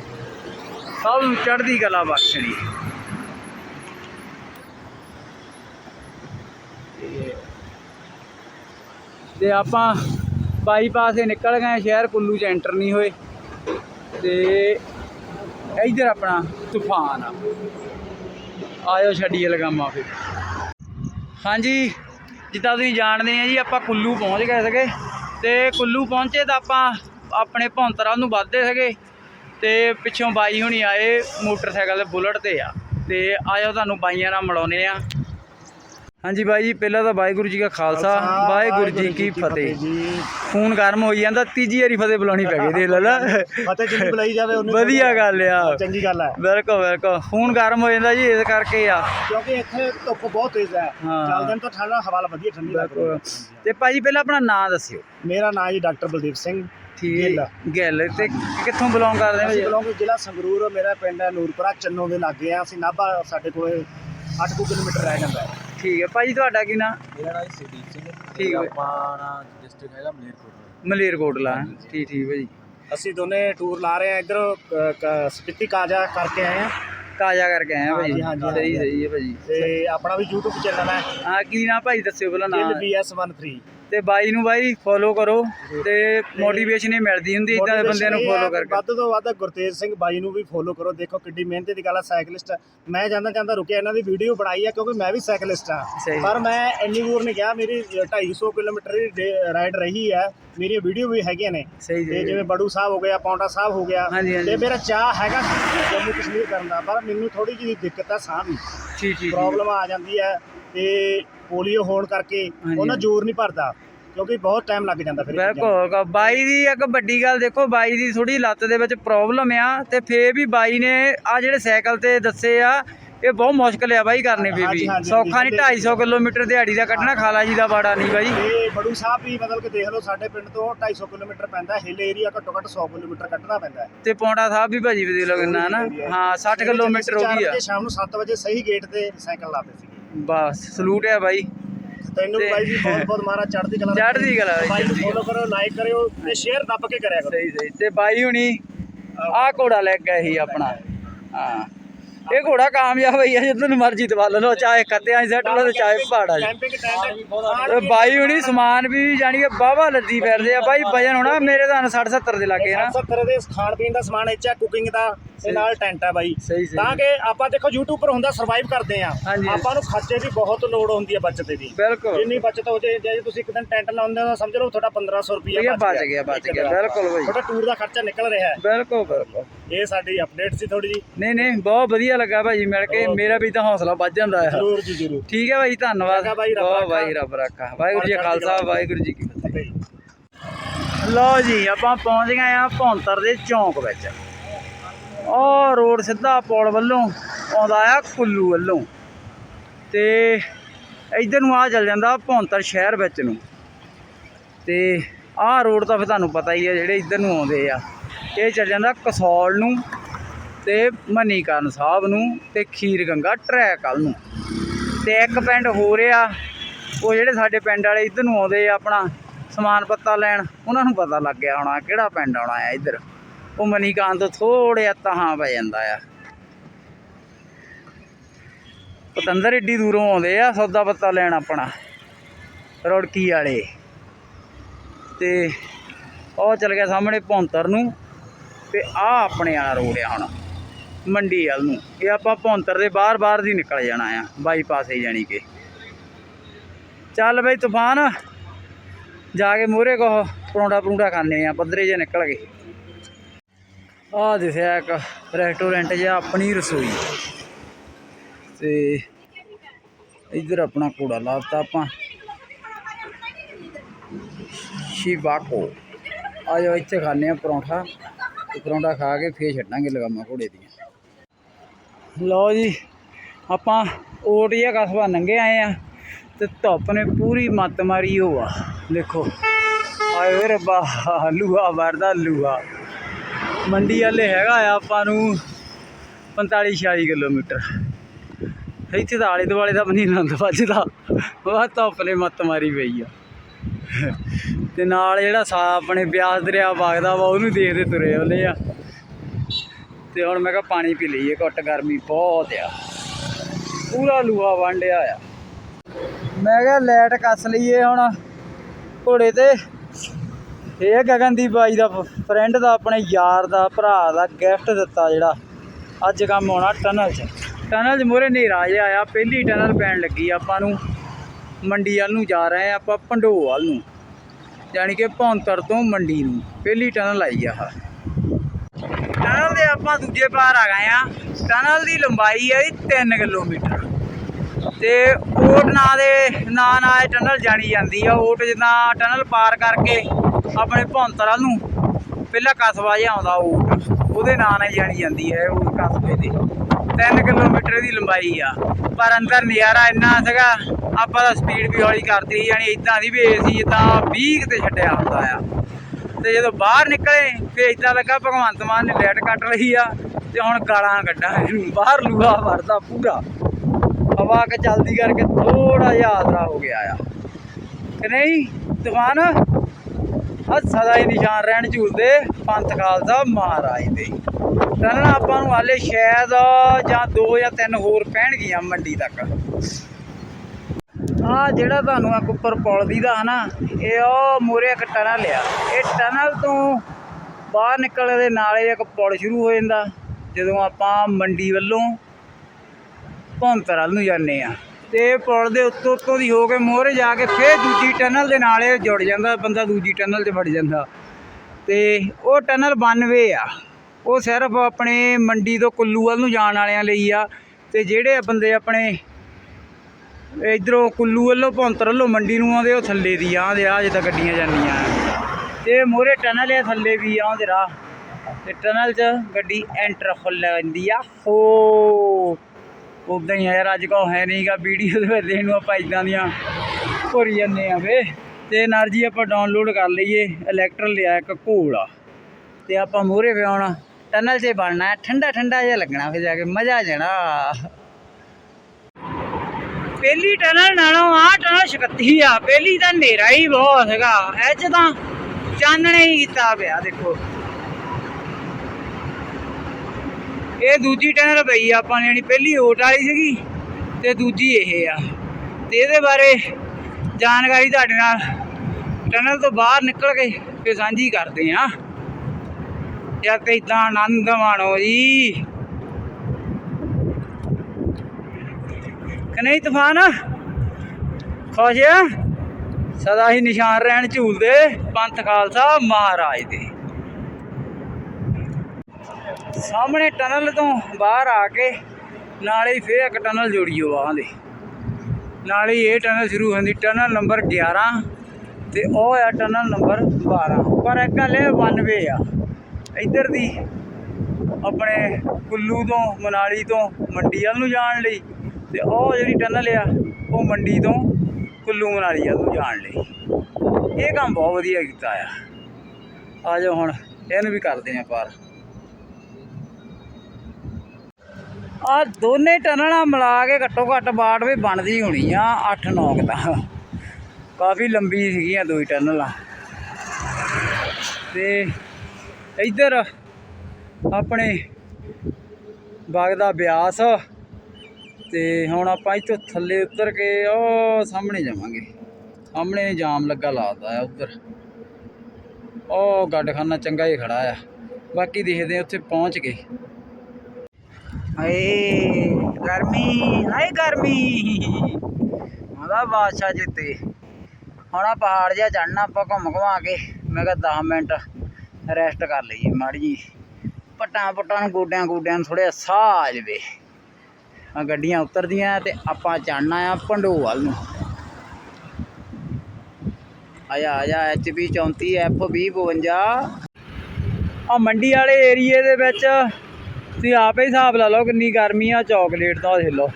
ਸਭ ਨੂੰ ਚੜ੍ਹਦੀ ਕਲਾ ਬਖਸ਼ਣੀ। ਤੇ ਆਪਾਂ ਬਾਈਪਾਸ ਤੇ ਨਿਕਲ ਗਏ ਸ਼ਹਿਰ ਕੁੱਲੂ ਚ ਐਂਟਰ ਨਹੀਂ ਹੋਏ। ਤੇ ਇੱਧਰ ਆਪਣਾ ਤੂਫਾਨ ਆ। ਆਇਓ ਛੱਡੀਏ ਲਗਾਮਾ ਫਿਰ। ਹਾਂਜੀ, ਜਿੱਦਾਂ ਤੁਸੀਂ ਜਾਣਦੇ ਆ ਜੀ, ਆਪਾਂ ਕੁੱਲੂ ਪਹੁੰਚ ਗਏ ਸੀਗੇ। ਤੇ ਕੁੱਲੂ ਪਹੁੰਚੇ ਤਾਂ ਆਪਾਂ ਆਪਣੇ ਭੌਂਤਰਾ ਨੂੰ ਵੱਧਦੇ ਸੀਗੇ। ਤੇ ਪਿੱਛੋਂ ਬਾਈ ਹੁਣੀ ਆਏ ਮੋਟਰਸਾਈਕਲ ਬੁਲਟ ਤੇ ਆ। ਤੇ ਆਇਓ ਤੁਹਾਨੂੰ ਬਾਈਆਂ ਨਾਲ ਮਿਲਾਉਨੇ ਆ। ਹਾਂਜੀ ਬਾਈ ਜੀ ਪਹਿਲਾਂ ਤਾਂ ਵਾਹਿਗੁਰੂ ਜੀ ਕਾ ਖਾਲਸਾ ਵਾਹਿਗੁਰੂ ਜੀ ਕੀ ਫਤਿਹ ਖੂਨ ਗਰਮ ਹੋਈ ਜਾਂਦਾ ਤੀਜੀ ਵਾਰੀ ਫਤਿਹ ਬੁਲਾਉਣੀ ਪੈ ਗਈ ਦੇ ਲੈ ਫਤਿਹ ਜਿੰਨੀ ਬੁਲਾਈ ਜਾਵੇ ਉਨੀ ਵਧੀਆ ਗੱਲ ਆ। ਚੰਗੀ ਗੱਲ ਹੈ ਬਿਲਕੁਲ ਬਿਲਕੁਲ। ਖੂਨ ਗਰਮ ਹੋ ਜਾਂਦਾ ਜੀ ਇਸ ਕਰਕੇ ਆ। ਕਿਉਂਕਿ ਇੱਥੇ ਧੁੱਪ ਬਹੁਤ ਤੇਜ਼ ਹੈ। ਚੱਲਦੇ ਤਾਂ ਠੰਡਾ ਹਵਾ ਵਧੀਆ ਠੰਡੀ ਲੱਗ ਰਹੀ ਹੈ। ਤੇ ਭਾਜੀ ਪਹਿਲਾਂ ਆਪਣਾ ਨਾਮ ਦੱਸਿਓ। ਮੇਰਾ ਨਾਮ ਜੀ ਡਾਕਟਰ ਬਲਦੀਪ ਸਿੰਘ ਠੀਕ ਗਿੱਲ। ਤੇ ਕਿੱਥੋਂ ਬਿਲੋਂਗ ਕਰਦੇ ਹੋ ਜੀ? ਬਲੋਂਗ ਜ਼ਿਲ੍ਹਾ ਸੰਗਰੂਰ ਮੇਰਾ ਪਿੰਡ ਹੈ ਨੂਰਪੁਰਾ ਚੰਨੋ ਦੇ ਲਾਗੇ ਆ। ਅਸੀਂ ਨਾਭਾ ਸਾਡੇ ਕੋਲੇ 8 ਕਿਲੋਮੀਟਰ ਰਹਿ ਜਾਂਦਾ ਹੈ। ਠੀਕ ਹੈ। ਭਾਜੀ ਤੁਹਾਡਾ ਕੀ ਨਾਮ ਮੇਰਾ ਨਾਮ ਸਿਦੀਪ ਸਿੰਘ ਠੀਕ ਹੈ। ਆਪਣਾ ਡਿਸਟ੍ਰਿਕਟ ਹੈਗਾ ਮਲੇਰਕੋਟਲਾ। ਮਲੇਰਕੋਟਲਾ। ਠੀਕ ਠੀਕ ਭਾਜੀ। ਅਸੀਂ ਦੋਨੇ ਟੂਰ ਲਾ ਰਹੇ ਆ ਇੱਧਰ ਸਪਿੱਤੀ ਕਾਜਾ ਕਰਕੇ ਆਏ ਆ ਕਾਜਾ ਕਰਕੇ ਆਏ ਆ ਭਾਜੀ। ਹਾਂਜੀ, ਹਾਂਜੀ, ਸਹੀ ਹਾਂਜੀ। ਸਹੀ ਹੈ ਭਾਜੀ। ਤੇ ਆਪਣਾ ਵੀ YouTube ਚੈਨਲ ਹੈ। ਹਾਂ ਕੀ ਨਾਮ ਭਾਜੀ ਦੱਸਿਓ ਪਹਿਲਾਂ ਗਿੱਲ ਨਾਮ BS13 ਤੇ ਬਾਈ ਨੂੰ ਬਾਈ ਫੋਲੋ ਕਰੋ ਤੇ ਮੋਟੀਵੇਸ਼ਨ ਹੀ ਮਿਲਦੀ ਹੁੰਦੀ ਇਦਾਂ ਦੇ ਬੰਦਿਆਂ ਨੂੰ ਫੋਲੋ ਕਰਕੇ। ਵੱਧ ਤੋਂ ਵੱਧ ਗੁਰਤੇਜ ਸਿੰਘ ਬਾਈ ਨੂੰ ਵੀ ਫੋਲੋ ਕਰੋ। ਦੇਖੋ ਕਿੱਡੀ ਮਿਹਨਤ ਦੀ ਗੱਲ ਹੈ ਸਾਈਕਲਿਸਟ ਮੈਂ ਜਾਂਦਾ ਜਾਂਦਾ ਰੁਕਿਆ ਇਹਨਾਂ ਦੀ ਵੀਡੀਓ ਬਣਾਈ ਹੈ ਕਿਉਂਕਿ ਮੈਂ ਵੀ ਸਾਈਕਲਿਸਟ। ਹਾਂ ਪਰ ਮੈਂ ਇੰਨੀ ਦੂਰ ਨਹੀਂ ਗਿਆ। ਮੇਰੀ 250 ਕਿਲੋਮੀਟਰ ਦੀ ਰਾਈਡ ਰਹੀ ਹੈ ਮੇਰੀਆਂ ਵੀਡੀਓ ਵੀ ਹੈਗੀਆਂ ਨੇ। ਤੇ ਜਿਵੇਂ ਬੜੂ ਸਾਹਿਬ ਹੋ ਗਿਆ ਪੌਂਟਾ ਸਾਹਿਬ ਹੋ ਗਿਆ। ਤੇ ਮੇਰਾ ਚਾਹ ਹੈਗਾ ਜੰਮੂ ਕਸ਼ਮੀਰ ਕਰਨ ਦਾ। ਪਰ ਮੈਨੂੰ ਥੋੜੀ ਜਿਹੀ ਦਿੱਕਤ ਹੈ ਸਾਹ ਦੀ। ਠੀਕ ਠੀਕ ਪ੍ਰੋਬਲਮ ਆ ਜਾਂਦੀ ਹੈ ਤੇ ਪੋਲੀਓ ਹੋਣ ਕਰਕੇ ਉਹਨਾਂ। ਜ਼ੋਰ ਨਹੀਂ ਭਰਦਾ ਕਿਉਂਕਿ ਬਹੁਤ ਟਾਈਮ ਲੱਗ ਜਾਂਦਾ ਫਿਰ ਇਹ। ਬਿਲਕੁਲ ਬਾਈ ਦੀ ਇੱਕ ਵੱਡੀ ਗੱਲ ਦੇਖੋ ਬਾਈ ਦੀ ਥੋੜੀ ਲੱਤ ਦੇ ਵਿੱਚ ਪ੍ਰੋਬਲਮ ਆ ਤੇ ਫੇਰ ਵੀ ਬਾਈ ਨੇ ਆ ਜਿਹੜੇ ਸਾਈਕਲ ਤੇ ਦੱਸੇ ਆ ਇਹ ਬਹੁਤ ਮੁਸ਼ਕਲ ਆ ਬਾਈ ਕਰਨੀ ਫੇਰ ਵੀ। ਸੌਖਾ ਨਹੀਂ ਹਾਂਜੀ। 250 ਕਿਲੋਮੀਟਰ ਦਿਹਾੜੀ ਦਾ ਕੱਢਣਾ ਖਾਲਾ ਜੀ ਦਾ ਬਾੜਾ ਨਹੀਂ ਬਾਈ। ਤੇ ਬੜੂ ਸਾਹਿਬ ਵੀ ਮਤਲਬ ਕਿ ਦੇਖ ਲਓ ਸਾਡੇ ਪਿੰਡ ਤੋਂ 250 ਕਿਲੋਮੀਟਰ ਪੈਂਦਾ ਹਿਲ ਏਰੀਆ ਘੱਟੋ ਘੱਟ 100 ਕਿਲੋਮੀਟਰ ਕੱਢਣਾ ਪੈਂਦਾ। ਤੇ ਪੌਂਡਾ ਸਾਹਿਬ ਵੀ ਭਾਜੀ ਵੀ ਦੇ ਲੋ ਕਿੰਨਾ ਨਾ ਹਾਂ 60 ਕਿਲੋਮੀਟਰ ਹੋ ਗਈ ਆ। ਸ਼ਾਮ ਨੂੰ 7 ਵਜੇ ਸਹੀ ਗੇਟ ਤੇ ਸਾਈਕਲ ਲਾਉਂਦੇ ਸੀ। ਬਸ ਸਲੂਟ ਹੈ ਬਾਈ। ਤੈਨੂੰ ਬਾਈ ਜੀ ਬਹੁਤ ਬਹੁਤ ਮਾਰਾ ਚੜ੍ਹਦੀ ਕਲਾ ਚੜ੍ਹਦੀ ਕਲਾ ਬਾਈ, ਬਾਈ ਨੂੰ ਚੜ੍ਹਦੀ ਫੋਲੋ ਕਰੋ ਲਾਈਕ ਕਰਿਓ ਤੇ ਸ਼ੇਅਰ ਦੱਬ ਕੇ ਕਰਿਆ ਕਰੋ। ਸਹੀ ਸਹੀ। ਤੇ ਬਾਈ ਹੁਣੀ ਆਹ। ਘੋੜਾ ਲੈ ਗਿਆ ਸੀ ਆਪਣਾ। ਹਾਂ। ਇਹ ਘੋੜਾ ਕਾਮਯਾਬ ਹੋਈ ਆ ਜਦੋਂ ਮਰਜ਼ੀ ਦਵਾ ਲਓ ਚਾਹੇ ਕੱਤਿਆਂ ਸੈੱਟ ਲਓ ਤੇ ਚਾਹੇ ਪਹਾੜਾਂ ਤੇ ਬਾਈ ਹੁਣੀ ਸਮਾਨ ਵੀ ਜਾਣੀ ਕਿ ਬਾਵਾ ਲੱਦੀ ਫਿਰਦੇ ਆ। ਬਾਈ ਵਜਨ ਹੋਣਾ ਮੇਰੇ ਤਾਂ 60 70 ਦੇ ਲੱਗੇ ਨਾ। 70 ਦੇ ਖਾਣ ਪੀਣ ਦਾ ਸਮਾਨ ਇੱਚ ਹੈ ਕੁਕਿੰਗ ਦਾ। ਤੇ ਨਾਲ ਟੈਂਟ ਹੈ ਬਾਈ। ਸਹੀ ਸਹੀ। ਤਾਂ ਕਿ ਆਪਾਂ ਦੇਖੋ ਯੂਟਿਊਬਰ ਹੁੰਦਾ ਸਰਵਾਈਵ ਕਰਦੇ ਆ ਹਾਂਜੀ। ਆਪਾਂ ਨੂੰ ਖਰਚੇ ਦੀ ਬਹੁਤ ਲੋੜ ਹੁੰਦੀ ਹੈ ਬਚਤ ਦੀ। ਬਿਲਕੁਲ। ਜਿੰਨੀ ਬਚਤ ਹੋ ਜੇ ਜੇ ਤੁਸੀਂ ਇੱਕ ਦਿਨ ਟੈਂਟ ਲਾਉਂਦੇ ਹੋ ਤਾਂ ਸਮਝ ਲਓ ਤੁਹਾਡਾ 1500 ਰੁਪਇਆ ਬਚ ਗਿਆ। ਬਚ ਗਿਆ ਬਿਲਕੁਲ ਬਾਈ। ਤੁਹਾਡਾ ਟੂਰ ਦਾ ਖਰਚਾ ਨਿਕਲ ਰਿਹਾ ਹੈ। ਬਿਲਕੁਲ ਬਿਲਕੁਲ। ਇਹ ਸਾਡੀ ਅਪਡੇਟ ਸੀ ਥੋੜੀ ਜੀ ਨਹੀਂ ਨਹੀਂ ਬਹੁਤ ਵਧੀਆ ਲੱਗਾ ਭਾਜੀ ਮਿਲ ਕੇ। ਮੇਰਾ ਵੀ ਤਾਂ ਹੌਸਲਾ ਵੱਧ ਜਾਂਦਾ ਹੈ। ਜ਼ਰੂਰ ਜੀ ਜ਼ਰੂਰ। ਠੀਕ ਹੈ ਭਾਈ ਧੰਨਵਾਦ। ਚੰਗਾ ਬਾਈ, ਰੱਬ ਬਹੁਤ ਰੱਖਾ। ਬਾਈ ਰੱਬ ਰੱਖਾ। ਵਾਹਿਗੁਰੂ ਜੀ ਕਾ ਖਾਲਸਾ ਵਾਹਿਗੁਰੂ ਜੀ ਕੀ ਫਤਿਹ। ਲਓ ਜੀ ਆਪਾਂ ਪਹੁੰਚ ਗਏ ਆ ਭੌਂਤਰ ਦੇ ਚੌਂਕ ਵਿੱਚ। ਉਹ ਰੋਡ ਸਿੱਧਾ ਪੁਲ ਵੱਲੋਂ ਆਉਂਦਾ ਆ ਕੁੱਲੂ ਵੱਲੋਂ। ਤੇ ਇਧਰ ਨੂੰ ਆ ਚੱਲ ਜਾਂਦਾ ਭੌਂਤਰ ਸ਼ਹਿਰ ਵਿੱਚ ਨੂੰ। ਤੇ ਆਹ ਰੋਡ ਤਾਂ ਫਿਰ ਤੁਹਾਨੂੰ ਪਤਾ ਹੀ ਆ ਜਿਹੜੇ ਇਧਰ ਨੂੰ ਆਉਂਦੇ ਆ। ਇਹ ਚੱਲ ਜਾਂਦਾ ਕਸੌਲ ਨੂੰ ਤੇ ਮਨੀਕਰਨ ਸਾਹਿਬ ਨੂੰ ਤੇ ਖੀਰ ਗੰਗਾ ਟਰੈਕ ਵੱਲ ਨੂੰ। ਤੇ ਇੱਕ ਪਿੰਡ ਹੋ ਰਿਹਾ ਉਹ ਜਿਹੜੇ ਸਾਡੇ ਪਿੰਡ ਵਾਲੇ ਇਧਰ ਨੂੰ ਆਉਂਦੇ ਆ ਆਪਣਾ ਸਮਾਨ ਪੱਤਾ ਲੈਣ, ਉਹਨਾਂ ਨੂੰ ਪਤਾ ਲੱਗ ਗਿਆ ਹੋਣਾ ਕਿਹੜਾ ਪਿੰਡ ਆਉਣਾ ਆ ਇੱਧਰ। ਉਹ ਮਨੀਕਾਂ ਤੋਂ ਥੋੜ੍ਹੇ ਤਹਾਂ ਪੈ ਜਾਂਦਾ ਆ। ਪਤੰਦਰ ਏਡੀ ਦੂਰੋਂ ਆਉਂਦੇ ਆ ਸੌਦਾ ਪੱਤਾ ਲੈਣ ਆਪਣਾ, ਰੋੜਕੀ ਵਾਲੇ। ਤੇ ਉਹ ਚਲ ਗਿਆ ਸਾਹਮਣੇ ਭੌਂਤਰ ਨੂੰ, ਤੇ ਆ ਆਪਣੇ ਵਾਲਾ ਰੋਡ ਆ ਹੁਣ, ਮੰਡੀ ਵਾਲ ਨੂੰ। ਇਹ ਆਪਾਂ ਭੌਂਤਰ ਦੇ ਬਾਹਰ ਬਾਹਰ ਦੀ ਨਿਕਲ ਜਾਣਾ ਆ, ਬਾਈਪਾਸ ਹੀ ਜਾਣੀ ਕਿ। ਚੱਲ ਬਈ ਤੂਫਾਨ, ਜਾ ਕੇ ਮੂਹਰੇ ਕੋ ਪਰੌਂਠਾ ਪਰੂੰਠਾ ਖਾਣੇ ਆ, ਪੱਧਰੇ ਜੇ ਨਿਕਲ ਗਏ। ਆ ਦਿਸਿਆ ਇੱਕ ਰੈਸਟੋਰੈਂਟ ਜਿਹਾ, ਆਪਣੀ ਰਸੋਈ। ਤੇ ਇੱਧਰ ਆਪਣਾ ਕੂੜਾ ਲਾਤਾ ਆਪਾਂ। ਸ਼ਿਵਾਕੋ। ਆ ਜਾਓ, ਇੱਥੇ ਖਾਣੇ ਆ ਪਰੌਂਠਾ। ਤੇ ਪਰੌਂਠਾ ਖਾ ਕੇ ਫੇਰ ਛੱਡਾਂਗੇ ਲਗਾਮਾ ਘੋੜੇ ਦੀਆਂ। ਲਓ ਜੀ, ਆਪਾਂ ਓਟੀਆ ਕਸਬਾ ਨੰਗੇ ਆਏ ਆ ਤੇ ਧੁੱਪ ਨੇ ਪੂਰੀ ਮੱਤ ਮਾਰੀ ਹੋ ਆ। ਦੇਖੋ। ਆਏ ਓਏ ਰੱਬਾ ਲੂਹਾ ਵਰਦਾ ਲੂਹਾ। ਮੰਡੀ ਵਾਲੇ ਹੈਗਾ ਆ ਆਪਾਂ ਨੂੰ 45 46 ਕਿਲੋਮੀਟਰ। ਇੱਥੇ ਤਾਂ ਆਲੇ ਦੁਆਲੇ ਦਾ ਬਣੀ ਆਨੰਦ ਵੱਜਦਾ। ਉਹ ਧੁੱਪ ਨੇ ਮੱਤ ਮਾਰੀ ਪਈ ਆ। ਤੇ ਨਾਲ ਜਿਹੜਾ ਸਾ ਆਪਣੇ ਬਿਆਸ ਦਰਿਆ ਵਗਦਾ ਵਾ, ਉਹਨੂੰ ਦੇਖਦੇ ਤੁਰੇ ਉਹਨੇ ਆ। ਤੇ ਹੁਣ ਮੈਂ ਕਿਹਾ ਪਾਣੀ ਪੀ ਲਈਏ ਘੁੱਟ, ਗਰਮੀ ਬਹੁਤ ਆ। ਪੂਰਾ ਲੂਹਾ ਵੰਡਿਆ ਆ। ਮੈਂ ਕਿਹਾ ਲੈਟ ਕੱਸ ਲਈਏ ਹੁਣ ਘੋੜੇ ਤੇ। ਇਹ ਗਗਨਦੀਪ ਬਾਈ ਦਾ ਫਰੈਂਡ ਦਾ, ਆਪਣੇ ਯਾਰ ਦਾ, ਭਰਾ ਦਾ ਗਿਫਟ ਦਿੱਤਾ ਜਿਹੜਾ। ਅੱਜ ਕੰਮ ਆਉਣਾ ਟਨਲ 'ਚ। ਟਨਲ 'ਚ ਮੂਹਰੇ ਹਨੇਰਾ ਜਿਹਾ ਆਇਆ, ਪਹਿਲੀ ਟਨਲ ਪੈਣ ਲੱਗੀ ਆਪਾਂ ਨੂੰ। ਮੰਡੀ ਵੱਲ ਨੂੰ ਜਾ ਰਹੇ ਆ ਆਪਾਂ ਭੰਡੋ ਵੱਲ ਨੂੰ। ਯਾਨੀ ਕਿ ਭੌਂਤਰ ਤੋਂ ਮੰਡੀ ਨੂੰ। ਪਹਿਲੀ ਟਨਲ ਆਈ ਆ ਆਹ। ਟਨਲ ਦੇ ਆਪਾਂ ਦੂਜੇ ਪਾਰ ਆ ਗਏ ਆ। ਟਨਲ ਦੀ ਲੰਬਾਈ ਹੈ 3 ਕਿਲੋਮੀਟਰ। ਤੇ ਓਟ ਨਾਂ ਦੇ, ਨਾਂ ਨਾਲ ਟਨਲ ਜਾਣੀ ਜਾਂਦੀ ਆ। ਓਟ ਜਿੱਦਾਂ ਟਨਲ ਪਾਰ ਕਰਕੇ ਆਪਣੇ ਭੌਂਤਰ ਨੂੰ। ਪਹਿਲਾ ਕਸਬਾ ਜਿਹਾ ਆਉਂਦਾ ਓਟ ਉਹਦੇ ਨਾਂ ਨਾਲ ਜਾਣੀ ਜਾਂਦੀ ਹੈ ਉਹ ਕਸਬੇ ਦੇ। 3 ਕਿਲੋਮੀਟਰ ਦੀ ਲੰਬਾਈ ਆ। ਪਰ ਅੰਦਰ ਨਜ਼ਾਰਾ ਇੰਨਾ ਸੀਗਾ, ਆਪਾਂ ਦਾ ਸਪੀਡ ਵੀ ਹੌਲੀ ਕਰਤੀ ਯਾਨੀ ਇਦਾਂ ਦੀ ਵੀ ਏਸੀ ਜਿੱਦਾਂ 20 ਤੇ ਛੱਡਿਆ ਹੁੰਦਾ ਆ। ਤੇ ਜਦੋਂ ਬਾਹਰ ਨਿਕਲੇ ਤੇ ਇਦਾਂ ਲੱਗਾ ਭਗਵੰਤ ਮਾਨ ਨੇ ਲੈਟ ਕੱਟ ਲਈ ਆ ਤੇ ਹੁਣ ਗਾਲਾਂ ਕੱਢਾਂ ਇਹਨੂੰ ਬਾਹਰ ਲੂਹਾ ਵਰਦਾ ਪੂਰਾ। ਹਵਾ ਕੇ ਚਲਦੀ ਕਰਕੇ ਥੋੜਾ ਜਿਹਾ ਆਸਰਾ ਹੋ ਗਿਆ ਆ। ਕਿ ਨਹੀਂ, ਤੂਫਾਨ? ਆ ਸਦਾ ਹੀ ਨਿਸ਼ਾਨ ਰਹਿਣ ਝੂਲਦੇ ਪੰਥ ਖਾਲਸਾ ਮਹਾਰਾਜ ਦੇ। ਟਨਲ ਆਪਾਂ ਨੂੰ ਹਾਲੇ ਸ਼ਾਇਦ ਜਾਂ ਦੋ ਜਾਂ ਤਿੰਨ ਹੋਰ ਪੈਣਗੀਆਂ ਮੰਡੀ ਤੱਕ। ਆ ਜਿਹੜਾ ਤੁਹਾਨੂੰ ਇੱਕ ਉੱਪਰ ਪੁਲ ਦੀ ਦੀਦਾ ਹਨਾ, ਇਹ ਉਹ ਮੂਰੇ ਇੱਕ ਟਨਲ ਆ। ਇਹ ਟਨਲ ਤੋਂ ਬਾਹਰ ਨਿਕਲਣ ਦੇ ਨਾਲੇ ਇੱਕ ਪੁਲ ਸ਼ੁਰੂ ਹੋ ਜਾਂਦਾ, ਜਦੋਂ ਆਪਾਂ ਮੰਡੀ ਵੱਲੋਂ ਭੌਂਤਰ ਵੱਲ ਨੂੰ ਜਾਂਦੇ ਆ ਤੇ ਪੁਲ ਦੇ ਉੱਤੋਂ ਉੱਤੋਂ ਦੀ ਹੋ ਕੇ ਮੋਹਰੇ ਜਾ ਕੇ ਫੇਰ ਦੂਜੀ ਟਨਲ ਦੇ ਨਾਲੇ ਜੁੜ ਜਾਂਦਾ, ਬੰਦਾ ਦੂਜੀ ਟਨਲ 'ਚ ਵੜ ਜਾਂਦਾ। ਤੇ ਉਹ ਟਨਲ 92 ਆ। ਉਹ ਸਿਰਫ ਆਪਣੇ ਮੰਡੀ ਤੋਂ ਕੁੱਲੂ ਵੱਲ ਨੂੰ ਜਾਣ ਵਾਲਿਆਂ ਲਈ ਆ। ਤੇ ਜਿਹੜੇ ਬੰਦੇ ਆਪਣੇ ਇਧਰੋਂ ਕੁੱਲੂ ਵੱਲੋਂ ਭੌਂਤਰ ਵੱਲੋਂ ਮੰਡੀ ਨੂੰ ਆਉਂਦੇ, ਉਹ ਥੱਲੇ ਦੀ ਆ ਦੇ ਆ ਜਿੱਦਾਂ ਗੱਡੀਆਂ ਜਾਂਦੀਆਂ। ਤੇ ਮੋਹਰੇ ਟਨਲ ਹੈ ਥੱਲੇ ਵੀ ਆਉਂਦੇ ਰਾਹ। ਤੇ ਟਨਲ 'ਚ ਗੱਡੀ ਐਂਟਰ ਹੋ ਲੈਂਦੀ ਆ। ਹੋ! ਉਦਾਂ ਹੀ ਯਾਰ, ਅੱਜ ਕੱਲ ਹੈ ਨਹੀਂਗਾ ਵੀਡੀਓ ਦੇ ਵਿੱਚ ਦੇਣ ਆਪਾਂ ਇਦਾਂ ਦੀਆਂ ਭੁਰੀ ਜੰਨੇ ਆ ਵੇ। ਤੇ એનર્ਜੀ ਆਪਾਂ ਡਾਊਨਲੋਡ ਕਰ ਲਈਏ ਇਲੈਕਟਰ ਲਿਆ ਇੱਕ ਘੋਲਾ ਤੇ ਆਪਾਂ ਮੂਹਰੇ ਵਿਆਉਣਾ ਟਨਲ 'ਚ ਬਣਨਾ ਠੰਡਾ ਠੰਡਾ ਜਿਹਾ ਲੱਗਣਾ ਫਿਰ ਜਾ ਕੇ, ਮਜ਼ਾ ਆ ਜਾਣਾ। ਪਹਿਲੀ ਟਨਲ ਨਾਲੋਂ ਆ ਟਨਲ 36 ਆ, ਪਹਿਲੀ ਤਾਂ ਹਨੇਰਾ ਹੀ ਬਹੁਤ ਹੈਗਾ। ਇਹ ਚ ਚਾਨਣੇ ਹੀ ਕੀਤਾ ਪਿਆ, ਦੇਖੋ। ਇਹ ਦੂਜੀ ਟਨਲ ਪਈ ਆਪਾਂ ਨੇ, ਯਾਨੀ ਪਹਿਲੀ ਓਟ ਵਾਲੀ ਸੀਗੀ ਤੇ ਦੂਜੀ ਇਹ ਆ। ਤੇ ਇਹਦੇ ਬਾਰੇ ਜਾਣਕਾਰੀ ਤੁਹਾਡੇ ਨਾਲ ਟਨਲ ਤੋਂ ਬਾਹਰ ਨਿਕਲ ਕੇ ਫਿਰ ਸਾਂਝੀ ਕਰਦੇ ਆ ਯਾਰ ਤੇ ਇਦਾਂ ਆਨੰਦ ਮਾਣੋ ਜੀ। ਕਨੇ ਤੂਫਾਨ? ਖੁਸ਼ ਆ? ਸਦਾ ਹੀ ਨਿਸ਼ਾਨ ਰਹਿਣ ਝੂਲਦੇ। ਪੰਥ ਖਾਲਸਾ ਮਹਾਰਾਜ ਦੇ। ਸਾਹਮਣੇ ਟਨਲ ਤੋਂ ਬਾਹਰ ਆ ਕੇ ਨਾਲੇ ਹੀ ਫੇਰ ਇੱਕ ਟਨਲ ਜੋੜੀਓ ਬਾਹਾਂ ਦੇ ਨਾਲੇ ਇਹ ਟਨਲ ਸ਼ੁਰੂ ਹੁੰਦੀ ਟਨਲ ਨੰਬਰ 11 ਤੇ ਉਹ ਆ ਟਨਲ ਨੰਬਰ 12 ਪਰ ਇੱਕ ਗੱਲ ਇਹ 92 ਆ, ਇੱਧਰ ਦੀ ਆਪਣੇ ਕੁੱਲੂ ਤੋਂ, ਮਨਾਲੀ ਤੋਂ ਮੰਡੀ ਵੱਲ ਨੂੰ ਜਾਣ ਲਈ ਤੇ ਉਹ ਜਿਹੜੀ ਟਨਲ ਆ, ਉਹ ਮੰਡੀ ਤੋਂ ਕੁੱਲੂ ਮਨਾਲੀ ਵੱਲ ਨੂੰ ਜਾਣ ਲਈ। ਇਹ ਕੰਮ ਬਹੁਤ ਵਧੀਆ ਕੀਤਾ ਆ। ਆ ਜਾਓ ਹੁਣ, ਇਹਨੂੰ ਵੀ ਕਰਦੇ ਆ ਪਾਰ। ਆ ਦੋਨੇ ਟਨਲਾਂ ਮਿਲਾ ਕੇ ਘੱਟੋ ਘੱਟ ਬਾੜ ਵੀ ਬਣਦੀ ਹੋਣੀ ਆ 8-9 ਕੁ ਕਾਫੀ ਲੰਬੀ ਸੀਗੀਆਂ ਦੋ ਟਨਲਾਂ। ਤੇ ਇੱਧਰ ਆਪਣੇ ਬਾਗ ਦਾ ਬਿਆਸ ਤੇ ਹੁਣ ਆਪਾਂ ਇੱਥੋਂ ਥੱਲੇ ਉਤਰ ਕੇ ਉਹ ਸਾਹਮਣੇ ਜਾਵਾਂਗੇ। ਸਾਹਮਣੇ ਜਾਮ ਲੱਗਾ ਲਾਤਾ ਆ ਉੱਧਰ। ਉਹ ਗੱਡਖਾਨਾ ਚੰਗਾ ਹੀ ਖੜਾ ਆ। ਬਾਕੀ ਦੇਖਦੇ ਆ ਉੱਥੇ ਪਹੁੰਚ ਕੇ ਹਾਏ, ਗਰਮੀ ਹਾਏ ਗਰਮੀ। ਉਹਦਾ ਬਾਦਸ਼ਾਹ ਜਿੱਤੇ ਹੁਣ ਆ ਪਹਾੜ ਜਿਹਾ ਚੜਨਾ ਆਪਾਂ ਘੁੰਮ ਘੁਮਾ ਕੇ, ਮੈਂ ਕਿਹਾ 10 ਮਿੰਟ ਰੈਸਟ ਕਰ ਲਈਏ ਮਾੜੀ ਜੀ। ਪੱਟਾਂ ਪੁੱਟਾਂ ਨੂੰ, ਗੋਡਿਆਂ ਗੋਡਿਆਂ ਨੂੰ ਥੋੜ੍ਹਾ ਸਾਹ ਆ ਜਾਵੇ। ਆ ਗੱਡੀਆਂ ਉਤਰਦੀਆਂ ਤੇ ਆਪਾਂ ਚੜਨਾ ਆ ਭੰਡੋ ਵੱਲ ਨੂੰ। ਆਇਆ ਆਇਆ ਐਚਪੀ 34 ਐਫ 2052 ਆ ਮੰਡੀ ਵਾਲੇ ਏਰੀਏ ਦੇ ਵਿੱਚ ਤੁਸੀਂ ਆਪੇ ਹੀ ਹਿਸਾਬ ਲਾ ਲਓ ਕਿੰਨੀ ਗਰਮੀ ਆ ਚਾਕਲੇਟ ਦਾ ਦੇਖ ਲਓ।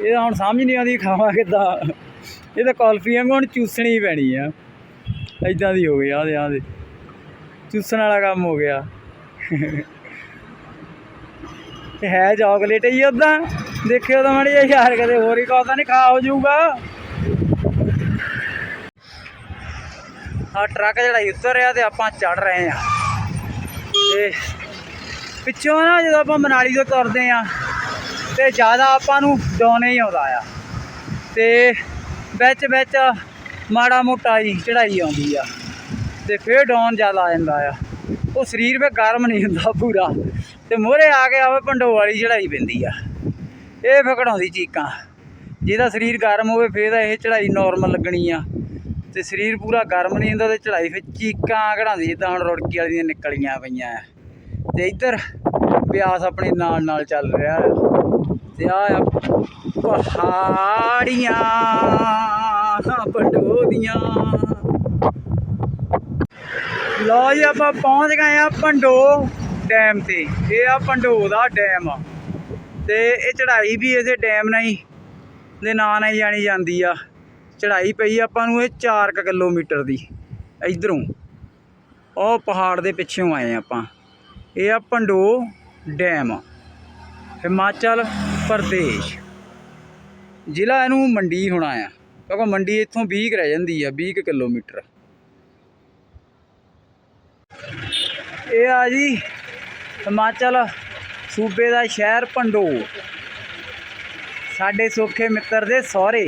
ਇਹ ਹੁਣ ਸਮਝ ਨਹੀਂ ਆਉਂਦੀ ਖਾਵਾਂ ਕਿੱਦਾਂ। ਇਹ ਤਾਂ ਕੁਲਫੀ ਵਾਂਗੂ ਹੁਣ ਚੂਸਣੀ ਪੈਣੀ ਆ। ਐਦਾਂ ਦੀ ਹੋ ਗਈ ਆ ਦੇ ਆ ਦੇ। ਚੂਸਣ ਵਾਲਾ ਕੰਮ ਹੋ ਗਿਆ। ਇਹ ਹੈ ਚਾਕਲੇਟ ਹੀ ਉਦਾਂ ਦੇਖਿਓ ਤਾਂ ਮਾੜੀ ਜਿਹੀ ਯਾਰ, ਕਦੇ ਹੋਰ ਹੀ ਕਹਤਾ ਨਹੀਂ, ਖਾ ਹੋ ਜਾਊਗਾ। ਆ ਟਰੱਕ ਜਿਹੜਾ ਉੱਤਰ ਰਿਹਾ ਤੇ ਆਪਾਂ ਚੜ ਰਹੇ ਆ। ਤੇ ਪਿੱਛੋਂ ਨਾ ਜਦੋਂ ਆਪਾਂ ਮਨਾਲੀ ਤੋਂ ਤੁਰਦੇ ਆ, ਤੇ ਜ਼ਿਆਦਾ ਆਪਾਂ ਨੂੰ ਡਾਉਨੇ ਹੀ ਆਉਂਦਾ ਆ। ਤੇ ਵਿੱਚ ਵਿੱਚ ਮਾੜਾ ਮੋਟਾ ਹੀ ਚੜਾਈ ਆਉਂਦੀ ਆ। ਤੇ ਫੇਰ ਡਾਊਨ ਜ਼ਿਆਦਾ ਆ ਜਾਂਦਾ ਆ। ਉਹ ਸਰੀਰ ਵਿੱਚ ਗਰਮ ਨਹੀਂ ਹੁੰਦਾ ਪੂਰਾ। ਤੇ ਮੋਹਰੇ ਆ ਕੇ ਆਵੇ ਭੰਡੋ ਵਾਲੀ ਚੜਾਈ ਪੈਂਦੀ ਆ। ਇਹ ਫਕੜਾਉਂਦੀ ਚੀਕਾਂ। ਜਿਹਦਾ ਸਰੀਰ ਗਰਮ ਹੋਵੇ, ਫੇਰ ਤਾਂ ਇਹ ਚੜ੍ਹਾਈ ਨਾਰਮਲ ਲੱਗਣੀ ਆ। ਤੇ ਸਰੀਰ ਪੂਰਾ ਗਰਮ ਨਹੀਂ ਹੁੰਦਾ, ਤੇ ਚੜ੍ਹਾਈ ਫਿਰ ਚੀਕਾਂ ਕਢਾਉਂਦੀ, ਜਿੱਦਾਂ ਹੁਣ ਰੁੜਕੀ ਵਾਲੀਆਂ ਨਿਕਲੀਆਂ ਪਈਆਂ ਆ। ਤੇ ਇੱਧਰ ਬਿਆਸ ਆਪਣੇ ਨਾਲ ਨਾਲ ਚੱਲ ਰਿਹਾ ਆ ਤੇ ਆ ਪਹਾੜੀਆਂ ਪੰਡੋ ਦੀਆਂ ਲੋ ਜੀ, ਆਪਾਂ ਪਹੁੰਚ ਗਏ ਆ ਪੰਡੋ ਡੈਮ ਤੇ। ਇਹ ਆ ਪੰਡੋ ਦਾ ਡੈਮ ਆ। ਤੇ ਇਹ ਚੜ੍ਹਾਈ ਵੀ ਇਸੇ ਡੈਮ ਨਾਲ ਹੀ, ਦੇ ਨਾਂ ਨਾਲ ਜਾਣੀ ਜਾਂਦੀ ਆ। ਚੜ੍ਹਾਈ ਪਈ ਆਪਾਂ ਨੂੰ ਇਹ 4 ਕਿਲੋਮੀਟਰ ਦੀ, ਇਧਰੋਂ। ਉਹ ਪਹਾੜ ਦੇ ਪਿੱਛੇੋਂ ਆਏ ਆਪਾਂ। ਇਹ ਆ ਪੰਡੋ ਡੈਮ, ਹਿਮਾਚਲ ਪ੍ਰਦੇਸ਼। ਜ਼ਿਲ੍ਹਾ ਇਹਨੂੰ ਮੰਡੀ ਹੋਣਾ ਆ, ਕਿਉਂਕਿ ਮੰਡੀ ਇੱਥੋਂ 20 ਕੁ ਰਹਿ ਜਾਂਦੀ ਆ 20 ਕੁ ਕਿਲੋਮੀਟਰ। ਇਹ ਆ ਜੀ ਹਿਮਾਚਲ ਸੂਬੇ ਦਾ ਸ਼ਹਿਰ ਪੰਡੋ ਸਾਡੇ ਸੋਖੇ ਮਿੱਤਰ ਦੇ ਸਹੁਰੇ।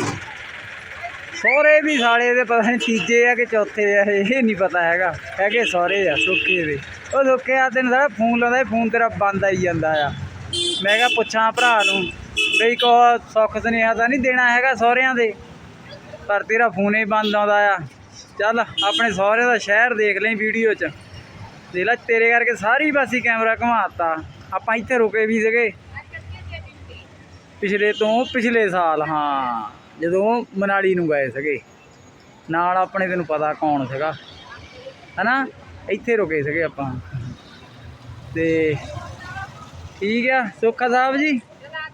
ਸਹੁਰੇ ਵੀ ਸਾਲੇ ਦੇ ਪਤਾ ਨਹੀਂ ਤੀਜੇ ਆ ਕਿ ਚੌਥੇ ਆ, ਇਹ ਨਹੀਂ ਪਤਾ ਹੈਗਾ। ਹੈਗੇ ਸਹੁਰੇ ਆ, ਸੋਖੇ ਦੇ। ਉਹ ਸੋਖੇ ਆ ਤੈਨੂੰ ਸਾਰਾ ਫੋਨ ਲਾਉਂਦਾ ਫੋਨ ਤੇਰਾ ਬੰਦ ਆਈ ਜਾਂਦਾ ਆ। ਮੈਂ ਕਿਹਾ, ਪੁੱਛਾਂ ਭਰਾ ਨੂੰ, ਬਈ ਕੋ ਸੁੱਖ ਸੁਨੇਹਾ ਤਾਂ ਨਹੀਂ ਦੇਣਾ ਹੈਗਾ ਸਹੁਰਿਆਂ ਦੇ, ਪਰ ਤੇਰਾ ਫੋਨ ਹੀ ਬੰਦ ਆਉਂਦਾ ਆ। ਚੱਲ, ਆਪਣੇ ਸਹੁਰੇ ਦਾ ਸ਼ਹਿਰ ਦੇਖ ਲਈ ਵੀਡੀਓ 'ਚ। ਦੇਖ ਲੈ, ਤੇਰੇ ਕਰਕੇ ਸਾਰੀ ਬਾਸੀ ਕੈਮਰਾ ਘੁਮਾਤਾ। ਆਪਾਂ ਇੱਥੇ ਰੁਕੇ ਵੀ ਸੀਗੇ। ਪਿਛਲੇ ਤੋਂ ਪਿਛਲੇ ਸਾਲ, ਹਾਂ, ਜਦੋਂ ਮਨਾਲੀ ਨੂੰ ਗਏ ਸੀਗੇ। ਨਾਲ ਆਪਣੇ ਤੈਨੂੰ ਪਤਾ ਕੌਣ ਸੀਗਾ। ਹਨਾ? ਇੱਥੇ ਰੁਕੇ ਸੀਗੇ ਆਪਾਂ। ਤੇ ਠੀਕ ਆ, ਸੋਖਾ ਸਾਹਿਬ ਜੀ,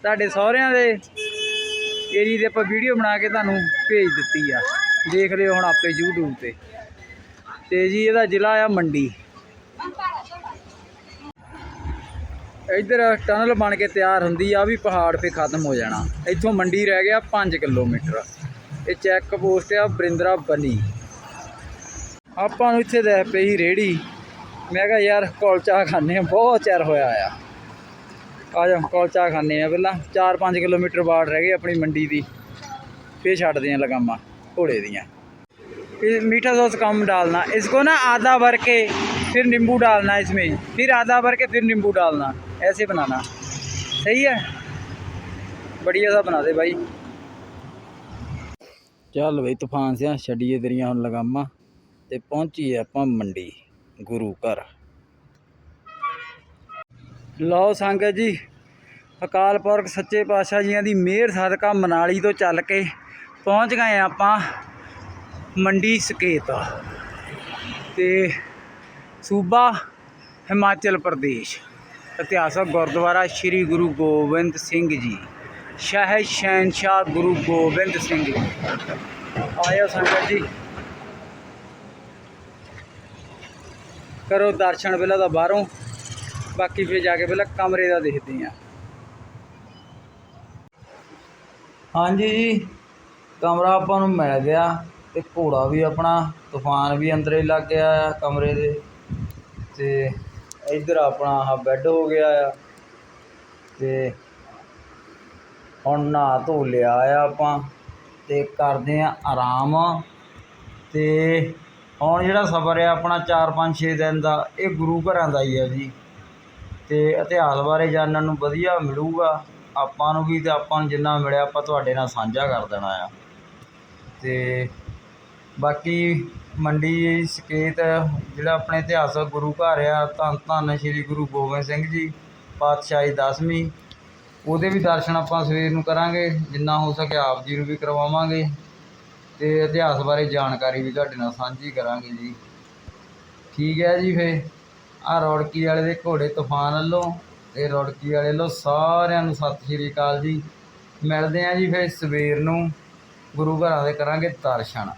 ਤੁਹਾਡੇ ਸਹੁਰਿਆਂ ਦੇ ਏਰੀਏ ਦੇ ਆਪਾਂ ਵੀਡੀਓ ਬਣਾ ਕੇ ਤੁਹਾਨੂੰ ਭੇਜ ਦਿੱਤੀ ਆ। ਦੇਖ ਲਿਓ ਹੁਣ ਆਪੇ YouTube ਤੇ। ਤੇ ਜੀ ਇਹਦਾ ਜ਼ਿਲ੍ਹਾ ਆ ਮੰਡੀ। ਇੱਧਰ ਟਨਲ ਬਣ ਕੇ ਤਿਆਰ ਹੁੰਦੀ ਆ ਵੀ ਪਹਾੜ 'ਤੇ ਖਤਮ ਹੋ ਜਾਣਾ। ਇੱਥੋਂ ਮੰਡੀ ਰਹਿ ਗਿਆ 5 ਕਿਲੋਮੀਟਰ। ਇਹ ਚੈੱਕ ਪੋਸਟ ਆ ਬਰਿੰਦਰਾ ਬਨੀ। ਆਪਾਂ ਨੂੰ ਇੱਥੇ ਦੇ ਪਈ ਰੇੜੀ ਮੈਂ ਕਿਹਾ ਯਾਰ ਕੁਲਚਾ ਖਾਣੇ ਆ ਬਹੁਤ ਚਿਰ ਹੋਇਆ ਆ ਆ ਜਾ ਕੁਲਚਾ ਖਾਣੇ ਆ ਪਹਿਲਾਂ 4-5 ਕਿਲੋਮੀਟਰ ਬਾੜ ਰਹਿ ਗਈ ਆਪਣੀ ਮੰਡੀ ਦੀ ਫੇਰ ਛੱਡਦੇ ਆ ਲਗਾਮਾਂ ਘੋੜੇ ਦੀਆਂ फिर मीठा सॉस कम डालना इसको ना आधा भर के फिर नींबू डालना इसमें फिर आधा भर के फिर नींबू डालना ऐसे बनाना सही है बढ़िया सा बना दे भाई ਚੱਲ ਬਈ ਤੂਫਾਨ ਸਿਆ ਛੱਡੀਏ ਤੇਰੀਆਂ ਹੁਣ ਲਗਾਮਾਂ ਤੇ ਪਹੁੰਚੀਏ ਆਪਾਂ ਮੰਡੀ, ਗੁਰੂ ਘਰ। ਲਓ ਸੰਗਤ ਜੀ, ਅਕਾਲ ਪੁਰਖ ਸੱਚੇ ਪਾਤਸ਼ਾਹ ਜੀਆਂ ਦੀ ਮਿਹਰ ਸਦਕਾ ਮਨਾਲੀ ਤੋਂ ਚੱਲ ਕੇ ਪਹੁੰਚ ਗਏ ਆਪਾਂ ਮੰਡੀ ਸਕੇਤ। ਤੇ ਸੂਬਾ ਹਿਮਾਚਲ ਪ੍ਰਦੇਸ਼, ਇਤਿਹਾਸਕ ਗੁਰਦੁਆਰਾ ਸ੍ਰੀ ਗੁਰੂ ਗੋਬਿੰਦ ਸਿੰਘ ਜੀ, ਸ਼ਾਹ ਸ਼ਹਿਨਸ਼ਾਹ ਗੁਰੂ ਗੋਬਿੰਦ ਸਿੰਘ। ਜੀ ਆਇਓ ਸੰਗਤ ਜੀ। ਕਰੋ ਦਰਸ਼ਨ ਪਹਿਲਾਂ ਤਾਂ ਬਾਹਰੋਂ, ਬਾਕੀ ਫਿਰ ਜਾ ਕੇ ਪਹਿਲਾਂ ਕਮਰੇ ਦਾ ਦੇਖਦੇ ਹਾਂ। ਹਾਂਜੀ ਜੀ, ਕਮਰਾ ਆਪਾਂ ਨੂੰ ਮਿਲ ਗਿਆ ਤੇ ਘੋੜਾ ਵੀ ਆਪਣਾ, ਤੂਫਾਨ ਵੀ ਅੰਦਰ ਹੀ ਲੱਗ ਗਿਆ ਆ ਕਮਰੇ ਦੇ। ਤੇ ਇੱਧਰ ਆਪਣਾ ਆਹ ਬੈੱਡ ਹੋ ਗਿਆ ਆ। ਤੇ ਹੁਣ ਨਹਾ ਧੋ ਲਿਆ ਆ ਆਪਾਂ ਤੇ ਕਰਦੇ ਆ ਆਰਾਮ। ਤੇ ਹੁਣ ਜਿਹੜਾ ਸਫ਼ਰ ਆ ਆਪਣਾ 4 5 6 ਦਿਨ ਦਾ, ਇਹ ਗੁਰੂ ਘਰਾਂ ਦਾ ਹੀ ਆ ਜੀ। ਅਤੇ ਇਤਿਹਾਸ ਬਾਰੇ ਜਾਣਨ ਨੂੰ ਵਧੀਆ ਮਿਲੂਗਾ। ਆਪਾਂ ਨੂੰ ਵੀ ਅਤੇ ਆਪਾਂ ਨੂੰ ਜਿੰਨਾ ਮਿਲਿਆ, ਆਪਾਂ ਤੁਹਾਡੇ ਨਾਲ ਸਾਂਝਾ ਕਰ ਦੇਣਾ ਆ। ਅਤੇ ਬਾਕੀ ਮੰਡੀ, ਸਕੇਤ, ਜਿਹੜਾ ਆਪਣੇ ਇਤਿਹਾਸਕ ਗੁਰੂ ਘਰ ਆ, ਧੰਨ ਧੰਨ ਸ੍ਰੀ ਗੁਰੂ ਗੋਬਿੰਦ ਸਿੰਘ ਜੀ, ਪਾਤਸ਼ਾਹੀ ਦਸਵੀਂ। ਉਹਦੇ ਵੀ ਦਰਸ਼ਨ ਆਪਾਂ ਸਵੇਰ ਨੂੰ ਕਰਾਂਗੇ, ਜਿੰਨਾ ਹੋ ਸਕੇ ਆਪ ਜੀ ਨੂੰ ਵੀ ਕਰਵਾਵਾਂਗੇ। ਤੇ ਇਤਿਹਾਸ ਬਾਰੇ ਜਾਣਕਾਰੀ ਵੀ ਤੁਹਾਡੇ ਨਾਲ ਸਾਂਝੀ ਕਰਾਂਗੇ ਜੀ। ਠੀਕ ਹੈ ਜੀ ਫੇ ਆ ਰੌੜਕੀ ਵਾਲੇ ਦੇ ਘੋੜੇ ਤੂਫਾਨ ਵੱਲੋਂ ਤੇ ਰੌੜਕੀ ਵਾਲੇ ਵੱਲੋਂ ਸਾਰਿਆਂ ਨੂੰ ਸਤਿ ਸ਼੍ਰੀ ਅਕਾਲ ਜੀ। ਮਿਲਦੇ ਆਂ ਜੀ ਫੇ ਸਵੇਰ ਨੂੰ। ਗੁਰੂ ਘਰਾਂ ਦੇ ਕਰਾਂਗੇ ਦਰਸ਼ਨ।